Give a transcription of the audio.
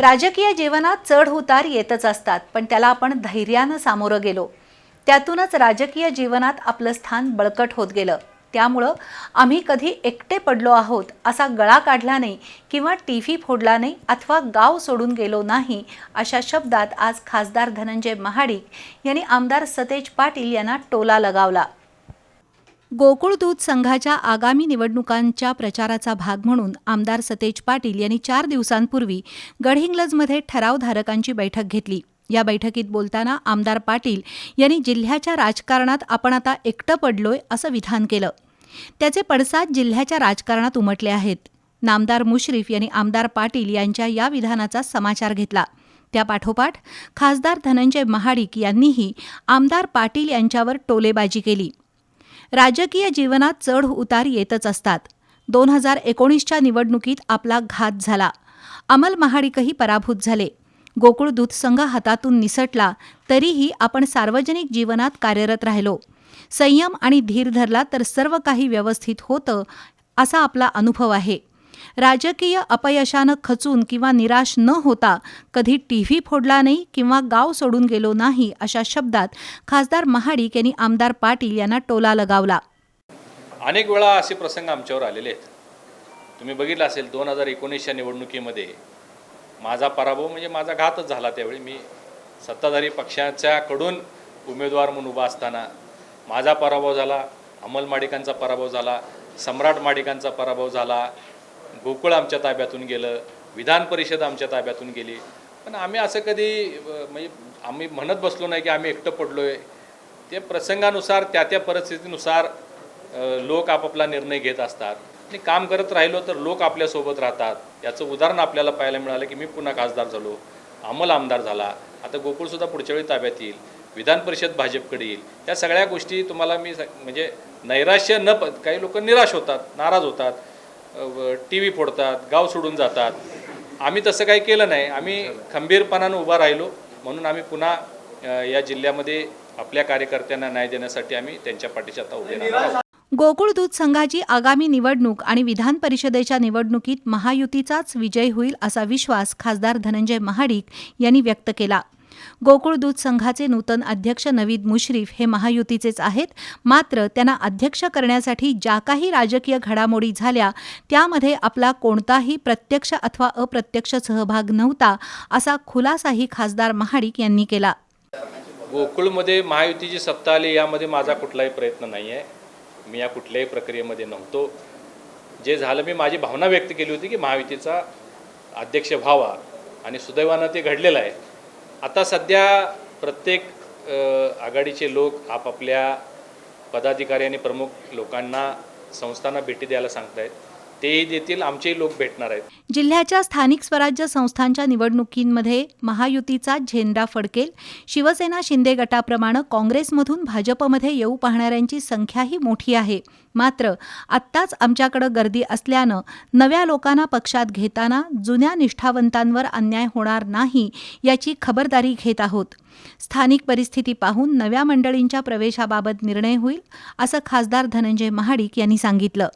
राजकीय जीवनात चढ उतार येतच असतात पण त्याला आपण धैर्यानं सामोरं गेलो. त्यातूनच राजकीय जीवनात आपलं स्थान बळकट होत गेलं. त्यामुळं आम्ही कधी एकटे पडलो आहोत असा गळा काढला नाही किंवा टी व्ही फोडला नाही अथवा गाव सोडून गेलो नाही अशा शब्दात आज खासदार धनंजय महाडिक यांनी आमदार सतेज पाटील यांना टोला लगावला. गोकुळ दूध संघाच्या आगामी निवडणुकांच्या प्रचाराचा भाग म्हणून आमदार सतेज पाटील यांनी चार दिवसांपूर्वी गडहिंग्लजमध्ये ठरावधारकांची बैठक घेतली. या बैठकीत बोलताना आमदार पाटील यांनी जिल्ह्याच्या राजकारणात आपण आता एकटं पडलोय असं विधान केलं. त्याचे पडसाद जिल्ह्याच्या राजकारणात उमटले आहेत. नामदार मुश्रीफ यांनी आमदार पाटील यांच्या या विधानाचा समाचार घेतला. त्यापाठोपाठ खासदार धनंजय महाडिक यांनीही आमदार पाटील यांच्यावर टोलेबाजी केली. राजकीय जीवनात चढ उतार येतच असतात. दोन हजार एकोणीसच्या निवडणुकीत आपला घात झाला. अमल महाडिकही पराभूत झाले. गोकुळ दूध संघ हातातून निसटला तरीही आपण सार्वजनिक जीवनात कार्यरत राहिलो. संयम आणि धीर धरला तर सर्व काही व्यवस्थित होतं असा आपला अनुभव आहे. राजकीय अपयशानं खचून किंवा निराश न होता कधी टी व्ही फोडला नाही किंवा गाव सोडून गेलो नाही अशा शब्दात खासदार महाडिक यांनी आमदार पाटील यांना टोला लगावला. अनेक वेळा असे प्रसंग आमच्यावर आलेले आहेत. तुम्ही बघितलं असेल दोन हजार एकोणीसच्या निवडणुकीमध्ये माझा पराभव म्हणजे माझा घातच झाला त्यावेळी. मी सत्ताधारी पक्षाच्याकडून उमेदवार म्हणून उभा असताना माझा पराभव झाला अमल माडिकांचा पराभव झाला सम्राट माडिकांचा पराभव झाला गोकुळ आमच्या ताब्यातून गेलं विधान परिषद आमच्या ताब्यातून गेली. पण आम्ही असं कधी म्हणजे आम्ही म्हणत बसलो नाही की आम्ही एकटं पडलो आहे ते प्रसंगानुसार त्या त्या परिस्थितीनुसार लोक आपापला निर्णय घेत असतात. आणि काम करत राहिलो तर लोक आपल्यासोबत राहतात. याचं उदाहरण आपल्याला पाहायला मिळालं की मी पुन्हा खासदार झालो अमल आमदार झाला. आता गोकुळसुद्धा पुढच्या वेळी ताब्यात येईल. विधान परिषद भाजपकडे येईल. या सगळ्या गोष्टी तुम्हाला मी स- म्हणजे नैराश्य न प काही लोक निराश होतात नाराज होतात. टी व्ही फोडतात गाव सोडून जातात. आम्ही तसं काही केलं नाही. आम्ही खंबीरपणानं उभा राहिलो. म्हणून आम्ही पुन्हा या जिल्ह्यामध्ये आपल्या कार्यकर्त्यांना न्याय देण्यासाठी आम्ही त्यांच्या पाठीशी आता उभे राहणार गोकुळ दूध संघाची आगामी निवडणूक आणि विधान परिषदेच्या निवडणुकीत महायुतीचाच विजय होईल असा विश्वास खासदार धनंजय महाडिक यांनी व्यक्त केला. गोकुळ दूध संघाचे नूतन अध्यक्ष नवीद मुश्रीफ हे महायुतीचेच आहेत. मात्र त्यांना अध्यक्ष करण्यासाठी ज्या काही राजकीय घडामोडी झाल्या त्यामध्ये आपला कोणताही प्रत्यक्ष अथवा अप्रत्यक्ष सहभाग नव्हता असा खुलासाही खासदार महाडिक यांनी केला. गोकुळमध्ये महायुतीची सत्ता आली यामध्ये माझा कुठलाही प्रयत्न नाही आहे मी या कुठल्याही प्रक्रियेमध्ये नव्हतो. जे झालं मी माझी भावना व्यक्त केली होती की महायुतीचा अध्यक्ष व्हावा आणि सुदैवानं ते घडलेलं आहे. आता सध्या प्रत्येक आघाडीचे लोक आपापल्या पदाधिकारी आणि प्रमुख लोकांना संस्थांना भेटी द्यायला सांगतायत. तेही देतील आमचेही लोक भेटणार आहेत. जिल्ह्याच्या स्थानिक स्वराज्य संस्थांच्या निवडणुकींमध्ये महायुतीचा झेंडा फडकेल. शिवसेना शिंदे गटाप्रमाणे काँग्रेसमधून भाजपमध्ये येऊ पाहणाऱ्यांची संख्याही मोठी आहे. मात्र आत्ताच आमच्याकडे गर्दी असल्यानं नव्या लोकांना पक्षात घेताना जुन्या निष्ठावंतांवर अन्याय होणार नाही याची खबरदारी घेत आहोत. स्थानिक परिस्थिती पाहून नव्या मंडळींच्या प्रवेशाबाबत निर्णय होईल असं खासदार धनंजय महाडिक यांनी सांगितलं.